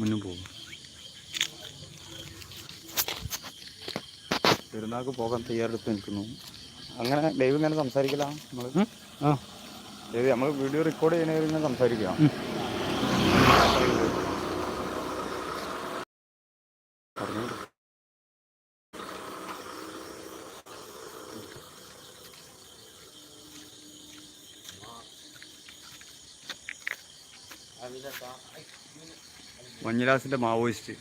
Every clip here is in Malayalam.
മുന്നിൽ പോകും. പെരുന്നാൾക്ക് പോകാൻ തയ്യാറെടുത്ത് നിൽക്കുന്നു. അങ്ങനെ ലൈവ് ഇങ്ങനെ സംസാരിക്കലാ? നമ്മൾ ആ. ലൈവ് നമ്മൾ വീഡിയോ റെക്കോർഡ് ചെയ്യുന്നവർ ഇങ്ങനെ സംസാരിക്കാം പറഞ്ഞോളൂ. മഞ്ഞിലാസിന്റെ മാവോയിസ്റ്റ്.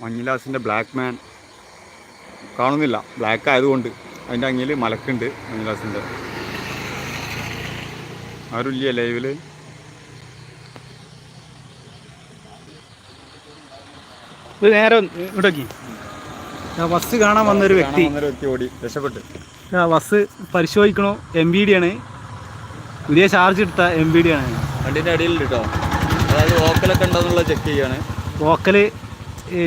മഞ്ഞിലാസിന്റെ ബ്ലാക്ക് മാൻ. കാണുന്നില്ല. ബ്ലാക്ക് ആയതുകൊണ്ട് അതിന്റെ അങ്ങിയിൽ മലക്കുണ്ട് മഞ്ഞിലാസിന്റെ. ആരുമില്ല ലൈവിൽ ഇത് നേരെ ഇവിടേക്ക്. ബസ് കാണാൻ വന്നൊരു വ്യക്തി. വ്യക്തി ഓടി രക്ഷപ്പെട്ട്. ആ ബസ് പരിശോധിക്കണോ? എം ബി ഡി ആണ്. പുതിയ ചാർജ് എടുത്ത എം ബി ഡി ആണ്. വണ്ടിന്റെ അടിയിൽ കേട്ടോ അതായത് ഓക്കലൊക്കെ ചെക്ക് ചെയ്യാണ്.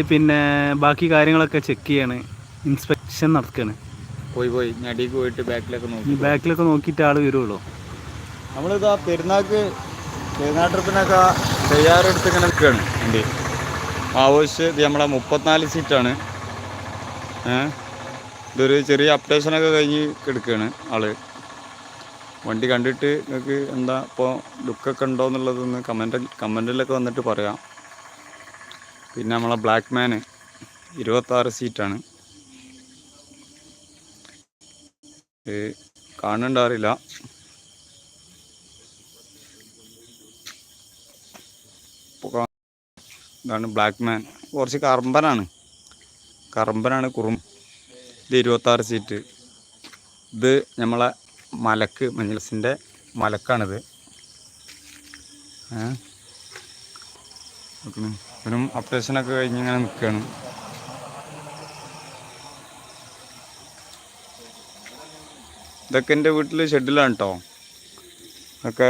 പിന്നെ ബാക്കി കാര്യങ്ങളൊക്കെ ചെക്ക് ചെയ്യാണ്. ഇൻസ്പെക്ഷൻ നടക്കുകയാണ് പോയി പോയി. ഞടിക്ക് പോയിട്ട് ബാക്കിലൊക്കെ നോക്കി. ബാക്കിലൊക്കെ നോക്കിയിട്ട് ആൾ വരുള്ളൂ. നമ്മളിതാ പെരുന്നാക്ക് പെരുന്നാൾ ട്രിപ്പിനൊക്കെ തയ്യാറെടുത്ത് ഇങ്ങനെ നിൽക്കുകയാണ് വണ്ടി. ആവശ്യം ഇത് നമ്മളെ മുപ്പത്തിനാല് സീറ്റാണ്. ഇതൊരു ചെറിയ അപ്ഡേഷനൊക്കെ കഴിഞ്ഞ് എടുക്കുകയാണ് ആൾ. വണ്ടി കണ്ടിട്ട് നിങ്ങൾക്ക് എന്താ ഇപ്പോൾ ലുക്കൊക്കെ ഉണ്ടോ എന്നുള്ളതൊന്ന് കമന്റ് കമന്റിലൊക്കെ വന്നിട്ട് പറയാം. പിന്നെ നമ്മളെ ബ്ലാക്ക് മാന് ഇരുപത്താറ് സീറ്റാണ് കാണണ്ടാറില്ല ഇതാണ് ബ്ലാക്ക് മാൻ കുറച്ച് കറമ്പനാണ് കറമ്പനാണ് കുറും ഇത് ഇരുപത്താറ് സീറ്റ് ഇത് നമ്മളെ മലക്ക് മഞ്ഞൾസിന്റെ മലക്കാണിത്. ഇവനും അപ്ഡേഷനൊക്കെ കഴിഞ്ഞ് ഇങ്ങനെ നിൽക്കുകയാണ് ഇതൊക്കെ എന്റെ വീട്ടിൽ ഷെഡിലാണ് കേട്ടോ ഇതൊക്കെ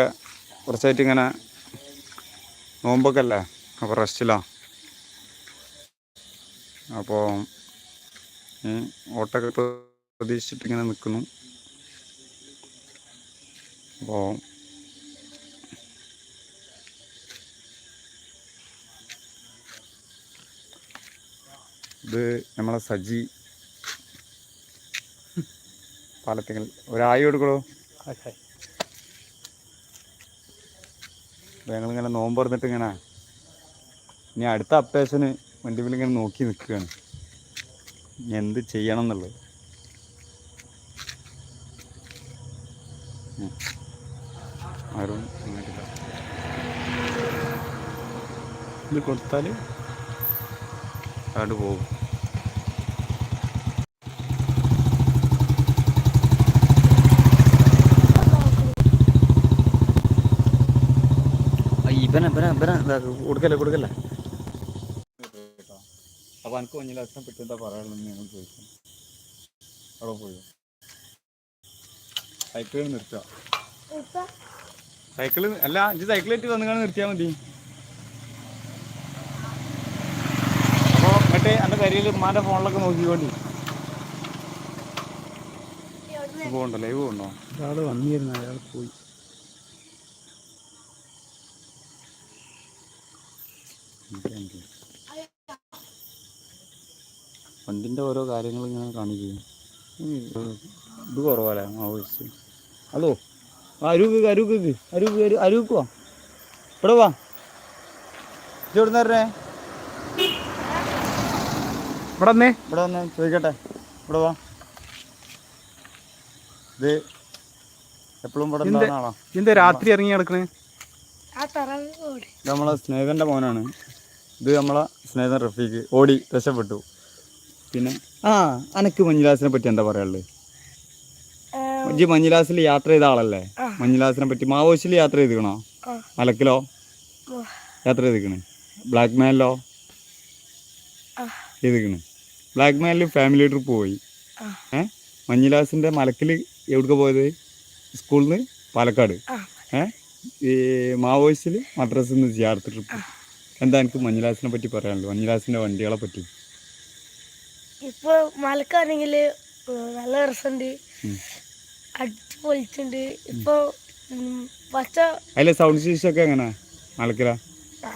കുറച്ചായിട്ട് ഇങ്ങനെ നോമ്പൊക്കെ അല്ലേ അപ്പോൾ റെസ്റ്റിലാ അപ്പോൾ ഓട്ടൊക്കെ പ്രതീക്ഷിച്ചിട്ട് ഇങ്ങനെ നിൽക്കുന്നു അപ്പോൾ ഇത് നമ്മളെ സജി പാലത്തിങ്ങൾ ഒരായി കൊടുക്കണോ ഞങ്ങളിങ്ങനെ നോമ്പ് പറഞ്ഞിട്ട് ഇങ്ങനെ ഇനി അടുത്ത അപ്ഡേഷന് വണ്ടിയിൽ ഇങ്ങനെ നോക്കി നിൽക്കുകയാണ്. ഇനി എന്ത് ചെയ്യണം എന്നുള്ളത്. ആരും വന്നിട്ടില്ല. ഇത് കൊടുത്താൽ അങ്ങോട്ട് പോകും. ഇവന ഇവന ഇവന കൊടുക്കല്ലേ കൊടുക്കല്ലേ? അപ്പൊ എനിക്ക് കുഞ്ഞിലെ ലക്ഷം പറ്റി എന്താ പറയാനുള്ളത് ഞങ്ങൾ ചോദിക്കും. അവിടെ പോയി. സൈക്കിളിൽ നിർത്തുക. സൈക്കിൾ അല്ല അഞ്ച് സൈക്കിൾ സൈക്കിളായിട്ട് വന്നുകൊണ്ട് നിർത്തിയാൽ മതി. അപ്പോൾ എന്നിട്ട് എന്റെ കരിയിൽ ഉമ്മാന്റെ ഫോണിലൊക്കെ നോക്കിക്കോണ്ടി. പോകണ്ടോ ലൈവ് ഉണ്ടോ ഒരാൾ വന്നിരുന്നു അയാൾ പോയി. വണ്ടിന്റെ ഓരോ കാര്യങ്ങൾ ഇങ്ങനെ കാണിക്കും. ഇത് കുറവല്ലേ ആവശ്യം ഹലോ? അരൂക്ക് അരൂക്ക് അരൂക്ക് അരൂക്ക് വാ. ഇവിടെ വാ. ഇവിടുന്ന് നേരേ ഇവിടെ വന്നേ. ഇവിടെ വന്ന് ചോദിക്കട്ടെ. ഇവിടെ വാ. ഇത് എപ്പോഴും ഇവിടെ എന്ത്? ഉണ്ടാകുന്ന ആളാ. എന്താ രാത്രി ഇറങ്ങി നടക്കണേ? ഇത് നമ്മളെ സ്നേഹന്റെ മോനാണ്. ഇത് നമ്മളെ സ്നേഹൻ റഫീഖ്. ഓടി രക്ഷപ്പെട്ടു. പിന്നെ ആ അനക്ക് മഞ്ഞിലാസിനെ പറ്റി എന്താ പറയാനുള്ളത്? ഇജ്ജ് മഞ്ഞിലാസിൽ യാത്ര ചെയ്ത ആളല്ലേ? മഞ്ഞിലാസിനെ പറ്റി മാവോശിൽ യാത്ര ചെയ്തിക്കണോ? മലക്കിലോ യാത്ര ചെയ്തിക്കണ്. ബ്ലാക്ക് മെയിലോ ചെയ്തിക്കണ്. ബ്ലാക്ക് മെയിലിൽ ഫാമിലി ട്രിപ്പ് പോയി. ഏ? മഞ്ഞിലാസിന്റെ മലക്കിൽ എവിടേക്ക് പോയത്? സ്കൂളിൽ നിന്ന് പാലക്കാട് ഏ? ഈ മാവോയിസിൽ മദ്രസിൽ നിന്ന് ജിയാർത്ത് ട്രിപ്പ് എന്താ എനിക്ക് മഞ്ഞിലാസിനെ പറ്റി പറയാനുള്ളൂ മഞ്ഞിലാസിന്റെ വണ്ടികളെ പറ്റി. ഇപ്പൊ മലക്കാണെങ്കിൽ നല്ല രസമുണ്ട്. അടിച്ച് പൊളിച്ചുണ്ട് ഇപ്പൊ പച്ച. അതിലെ സൗണ്ട് സിസ്റ്റം ഒക്കെ എങ്ങനെ? മലക്കില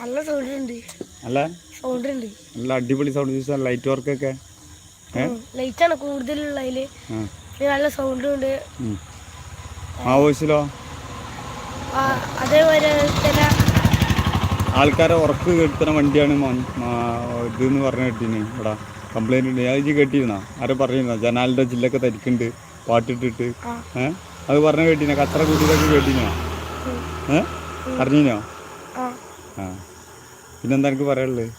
നല്ല സൗണ്ട് ഉണ്ട്. നല്ല? സൗണ്ട് ഉണ്ട്. നല്ല അടിപൊളി സൗണ്ട് സിസ്റ്റം ലൈറ്റ് വർക്ക് ഒക്കെ? ലൈറ്റ് ആണ് കൂടുതലുള്ള അതിൽ. നല്ല സൗണ്ടും ഉണ്ട്. ആ വോയിസിലോ അതേപോലെ തന്നെ ആൾക്കാരെ ഉറക്ക് കേൾക്കുന്ന വണ്ടിയാണ് ഇത് ഇതെന്ന് പറഞ്ഞ കേട്ടിന് ഇവിടെ. കംപ്ലൈന്റ് ഉണ്ട്. ഞാൻ ഇജ്ജ് കേട്ടിരുന്നോ? ആരും പറഞ്ഞിരുന്നോ? ജനാലിന്റെ ജില്ലൊക്കെ തരിക്കുന്നുണ്ട് പാട്ടിട്ടിട്ട്. ആ. ഏ? അത് പറഞ്ഞ കേട്ടിനോ? കച്ചറ കൂട്ടിയതൊക്കെ കേട്ടിനോ? ഏഹ് ഏ? അറിഞ്ഞിനോ? ആ. പിന്നെന്താ എനിക്ക് പറയാനുള്ളത്?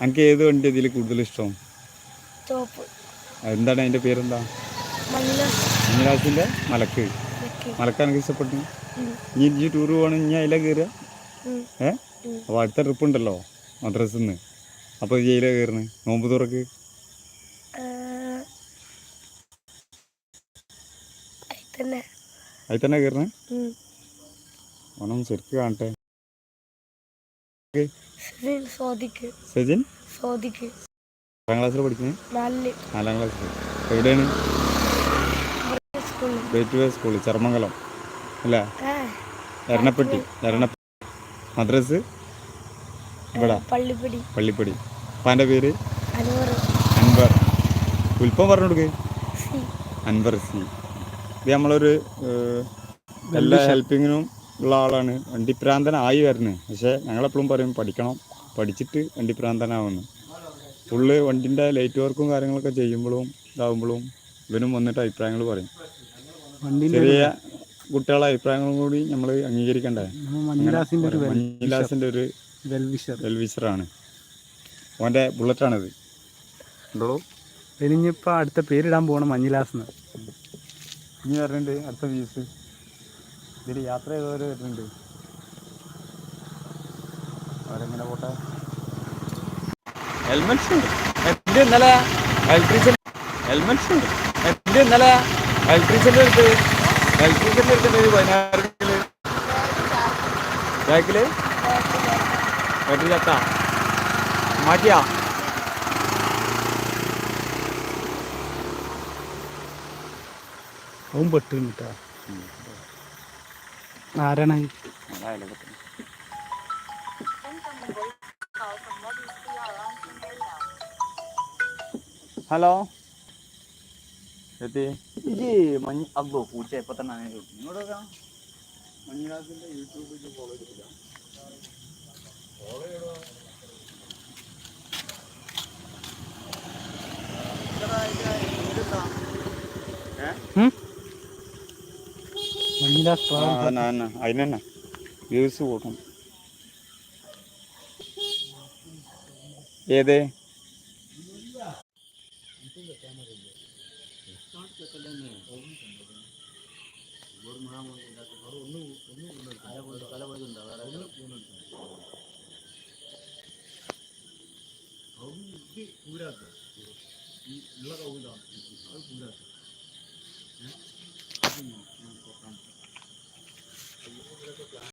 എനിക്ക് ഏത് വണ്ടി ഇതിൽ കൂടുതൽ ഇഷ്ടം? എന്താണ് അതിന്റെ പേരെന്താ? മഞ്ഞ. മഞ്ഞരാസിന്റെ മലക്ക്. മലക്ക്. എനിക്ക് ഇഷ്ടപ്പെട്ടു? ഇനി ഇനി ടൂർ പോകണം ഇനി അതിലെ കയറുക ഏഹ് ഏ? അപ്പോൾ അടുത്ത ട്രിപ്പ് ഉണ്ടല്ലോ മദ്രസിൽ നിന്ന് അപ്പോൾ ജയിലെ കയറുന്നത് നോമ്പ് തുറക്ക് ആ, അതിൽ തന്നെ അതിൽ തന്നെ കയറുന്നു. ഓണം ശരിക്ക് കാണട്ടെ. സജിൻ എത്രാം ക്ലാസ്സിൽ പഠിക്കുന്നത് നാലാം ക്ലാസ്സിൽ എവിടെയാണ്? സ്കൂളിൽ ചർമ്മംഗലം അല്ലേ? ആ. എരണപ്പെട്ടി മദ്രസ്? ഇവിടെ പള്ളിപ്പടി. പള്ളിപ്പടി. അപ്പാന്റെ പേര്? അൻവർ. ഉൽപ്പം പറഞ്ഞു കൊടുക്കേ. അൻവർ സി. ഇത് നമ്മളൊരു എല്ലാ ഹെൽപ്പിങ്ങിനും ഉള്ള ആളാണ്. വണ്ടിപ്രാന്തനായി വരുന്നത് പക്ഷേ ഞങ്ങളെപ്പോഴും പറയും പഠിക്കണം. പഠിച്ചിട്ട് വണ്ടിപ്രാന്തനാവുന്നു ഫുള്ള് വണ്ടിന്റെ ലൈറ്റ് വർക്കും കാര്യങ്ങളൊക്കെ ചെയ്യുമ്പോഴും ഇതാവുമ്പോഴും ഇവനും വന്നിട്ട് അഭിപ്രായങ്ങൾ പറയും. ചെറിയ കുട്ടികളെ അഭിപ്രായങ്ങളും കൂടി നമ്മൾ അംഗീകരിക്കണ്ടേ? മഞ്ഞിലാസിന്റെ ഒരു വെൽവിഷറാണ് ഒരു വെൽവിഷർ. വെൽവിസറാണ് ഓന്റെ ബുള്ളറ്റാണിത്. ഉണ്ടോ ഇനിയിപ്പോൾ അടുത്ത പേരിടാൻ പോകണം മഞ്ഞിലാസ് എന്ന്. ഇനി വരുന്നുണ്ട് അടുത്ത വീസ് ഇതിൽ യാത്ര ചെയ്തവർ വരുന്നുണ്ട്. അവരെങ്ങനെ പോട്ടെ? ഹെൽമെറ്റ്സ് ഉണ്ട്. ഉണ്ട്. ബാറ്ററി ചത്ത. മാറ്റിയാ? അവൻ പെട്ടു കിട്ടാ ആരാണ് ഹലോ? എത്തി. ഇത് മഞ്ഞ അബ്ബോ പൂച്ച എപ്പോ തന്നെ അങ്ങനെ കിട്ടും. ഇങ്ങോട്ട് നോക്കാം. മഞ്ഞുരാജിന്റെ യൂട്യൂബിൽ ഫോളോ ചെയ്തില്ല മഞ്ഞിലാസ് അതിനെ വ്യൂസ് കൂട്ടണം ഏത്? ഈ ഉള്ള കൗണ്ടാണ്